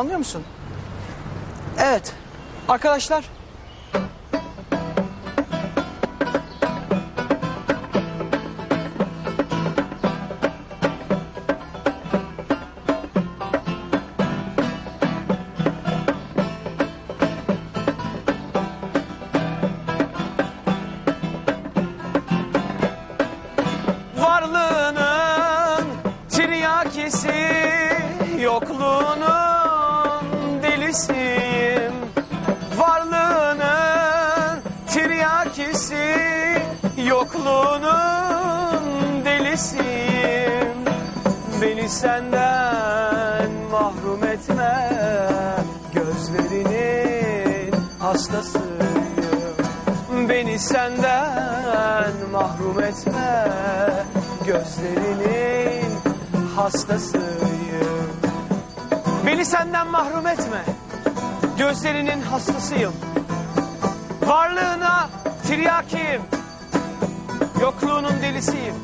Anlıyor musun? Evet. Arkadaşlar. Varlığının tiryakisi, yokluğunun tiryakisi, yokluğunun delisiyim. Beni senden mahrum etme, gözlerinin hastasıyım. Beni senden mahrum etme. Gözlerinin hastasıyım. Beni senden mahrum etme. Gözlerinin hastasıyım. Varlığına tiryakiyim Yokluğunun delisiyim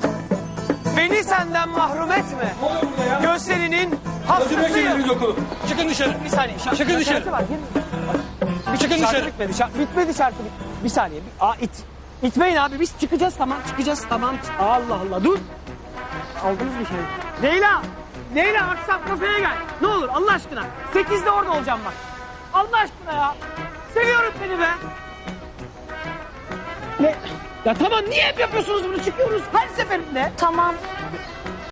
Beni senden mahrum etme? Gözlerinin hastasıyım. Çıkın dışarı. Bir saniye şarkı, Çıkın dışarı. şarkı var. Gir. Çıkın Şarkı dışarı. bitmedi. Şarkı, bitmedi şarkı. Bir saniye. Bir, aa it. İtmeyin abi biz çıkacağız tamam çıkacağız tamam. Allah Allah dur. Aldınız bir şey. Leyla. Leyla sen kafeye gel. Ne olur Allah aşkına. Sekizde orada olacağım bak. Allah aşkına ya. Seviyorum seni be. Ne? Ya tamam niye hep yapıyorsunuz bunu çıkıyoruz her seferinde. Tamam.